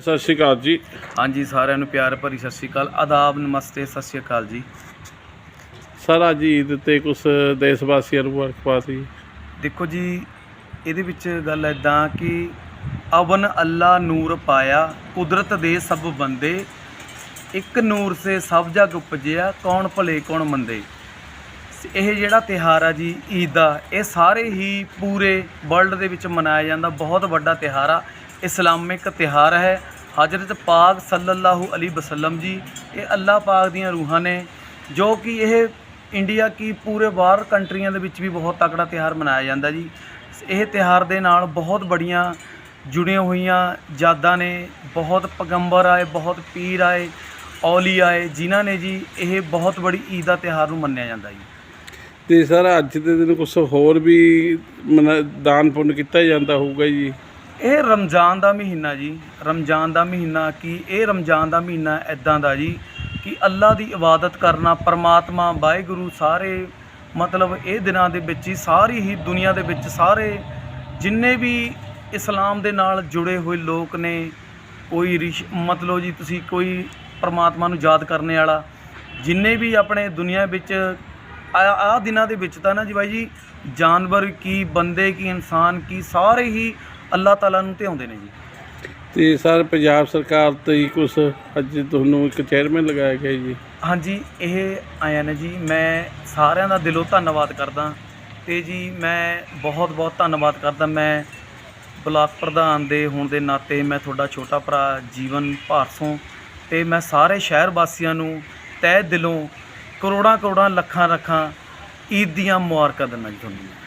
ਸਤਿ ਸ਼੍ਰੀ ਅਕਾਲ ਜੀ। ਹਾਂਜੀ ਸਾਰਿਆਂ ਨੂੰ ਪਿਆਰ ਭਰੀ ਸਤਿ ਸ਼੍ਰੀ ਅਕਾਲ। ਆਦਾਬ ਨਮਸਤੇ ਸਤਿ ਸ਼੍ਰੀ ਅਕਾਲ ਜੀ। ਸਰ ਅੱਜ ਈਦ ਤੇ ਕੁਝ ਦੇਸ਼ ਵਾਸੀਆਂ ਨੂੰ ਮੁਬਾਰਕਬਾਦ ਜੀ। ਦੇਖੋ ਜੀ ਇਹਦੇ ਵਿੱਚ ਗੱਲ ਐਦਾਂ ਕਿ ਅਵਨ ਅੱਲਾ ਨੂਰ ਪਾਇਆ ਕੁਦਰਤ ਦੇ ਸਭ ਬੰਦੇ ਇੱਕ ਨੂਰ ਸੇ ਸਭ ਜਗ ਉਪਜਿਆ ਕੌਣ ਭਲੇ ਕੌਣ ਮੰਦੇ। ਇਹ ਜਿਹੜਾ ਤਿਹਾਰ ਆ ਜੀ ਈਦ ਦਾ ਇਹ ਸਾਰੇ ਹੀ ਪੂਰੇ ਵਰਲਡ ਦੇ ਵਿੱਚ ਮਨਾਇਆ ਜਾਂਦਾ ਬਹੁਤ ਵੱਡਾ ਤਿਹਾਰ ਆ। ਇਸਲਾਮਿਕ ਤਿਹਾਰ ਹੈ। ਹਜ਼ਰਤ ਪਾਕ ਸੱਲੱਲਾਹੂ ਅਲੀ ਵਸੱਲਮ ਜੀ, ਇਹ ਅੱਲਾਹ ਪਾਕ ਦੀਆਂ ਰੂਹਾਂ ਨੇ, ਜੋ ਕਿ ਇਹ ਇੰਡੀਆ ਕੀ ਪੂਰੇ ਬਾਹਰ ਕੰਟਰੀਆਂ ਦੇ ਵਿੱਚ ਵੀ ਬਹੁਤ ਤਕੜਾ ਤਿਹਾਰ ਮਨਾਇਆ ਜਾਂਦਾ ਜੀ। ਇਹ ਤਿਹਾਰ ਦੇ ਨਾਲ ਬਹੁਤ ਬੜੀਆਂ ਜੁੜੀਆਂ ਹੋਈਆਂ ਯਾਦਾਂ ਨੇ, ਬਹੁਤ ਪੈਗੰਬਰ ਆਏ, ਬਹੁਤ ਪੀਰ ਆਏ, ਔਲੀ ਆਏ, ਜਿਨ੍ਹਾਂ ਨੇ ਜੀ ਇਹ ਬਹੁਤ ਬੜੀ ਈਦ ਦਾ ਤਿਹਾਰ ਨੂੰ ਮੰਨਿਆ ਜਾਂਦਾ ਜੀ। ਤੇ ਸਰ ਅੱਜ ਦੇ ਦਿਨ ਕੁਝ ਹੋਰ ਵੀ ਮਨਾ- ਦਾਨ ਪੁੰਨ ਕੀਤਾ ਜਾਂਦਾ ਹੋਊਗਾ ਜੀ। ਇਹ ਰਮਜ਼ਾਨ ਦਾ ਮਹੀਨਾ ਜੀ, ਰਮਜ਼ਾਨ ਦਾ ਮਹੀਨਾ ਕੀ ਇਹ ਰਮਜ਼ਾਨ ਦਾ ਮਹੀਨਾ ਐਦਾਂ ਦਾ ਜੀ ਕਿ ਅੱਲਾ ਦੀ ਇਬਾਦਤ ਕਰਨਾ, ਪਰਮਾਤਮਾ, ਵਾਹਿਗੁਰੂ ਸਾਰੇ ਮਤਲਬ ਇਹ ਦਿਨਾਂ ਦੇ ਵਿੱਚ ਹੀ, ਸਾਰੀ ਹੀ ਦੁਨੀਆ ਦੇ ਵਿੱਚ ਸਾਰੇ ਜਿੰਨੇ ਵੀ ਇਸਲਾਮ ਦੇ ਨਾਲ ਜੁੜੇ ਹੋਏ ਲੋਕ ਨੇ, ਕੋਈ ਰਿਸ਼, ਮਤਲਬ ਜੀ ਤੁਸੀਂ ਕੋਈ ਪਰਮਾਤਮਾ ਨੂੰ ਯਾਦ ਕਰਨੇ ਵਾਲਾ, ਜਿੰਨੇ ਵੀ ਆਪਣੇ ਦੁਨੀਆ ਵਿੱਚ ਆ ਆ ਦਿਨਾਂ ਦੇ ਵਿੱਚ ਤਾਂ ਨਾ ਜੀ ਬਾਈ ਜੀ, ਜਾਨਵਰ ਕੀ, ਬੰਦੇ ਕੀ, ਇਨਸਾਨ ਕੀ, ਸਾਰੇ ਹੀ ਅੱਲਾਹ ਤਾਲਾ ਨੂੰ ਧਿਆਉਂਦੇ ਨੇ ਜੀ। ਤੇ ਸਰ ਪੰਜਾਬ ਸਰਕਾਰ ਤੇ ਹੀ ਕੁਝ ਅੱਜ ਤੁਹਾਨੂੰ ਇੱਕ ਚੇਅਰਮੈਨ ਲਗਾਇਆ ਗਿਆ ਜੀ? ਹਾਂਜੀ ਇਹ ਆਇਆ ਨੇ ਜੀ। ਮੈਂ ਸਾਰਿਆਂ ਦਾ ਦਿਲੋਂ ਧੰਨਵਾਦ ਕਰਦਾ। ਤੇ ਜੀ ਮੈਂ ਬਹੁਤ ਬਹੁਤ ਧੰਨਵਾਦ ਕਰਦਾ। ਮੈਂ ਬਲਾਕ ਪ੍ਰਧਾਨ ਦੇ ਹੋਣ ਦੇ ਨਾਤੇ ਮੈਂ ਤੁਹਾਡਾ ਛੋਟਾ ਭਰਾ ਜੀਵਨ ਭਾਰਸੋਂ ਤੇ ਮੈਂ ਸਾਰੇ ਸ਼ਹਿਰ ਵਾਸੀਆਂ ਨੂੰ ਤਹਿ ਦਿਲੋਂ ਕਰੋੜਾਂ ਕਰੋੜਾਂ ਲੱਖਾਂ ਲੱਖਾਂ ਈਦ ਦੀਆਂ ਮੁਬਾਰਕਾਂ ਦਿੰਦਾ ਜੀ ਤੁਹਾਨੂੰ।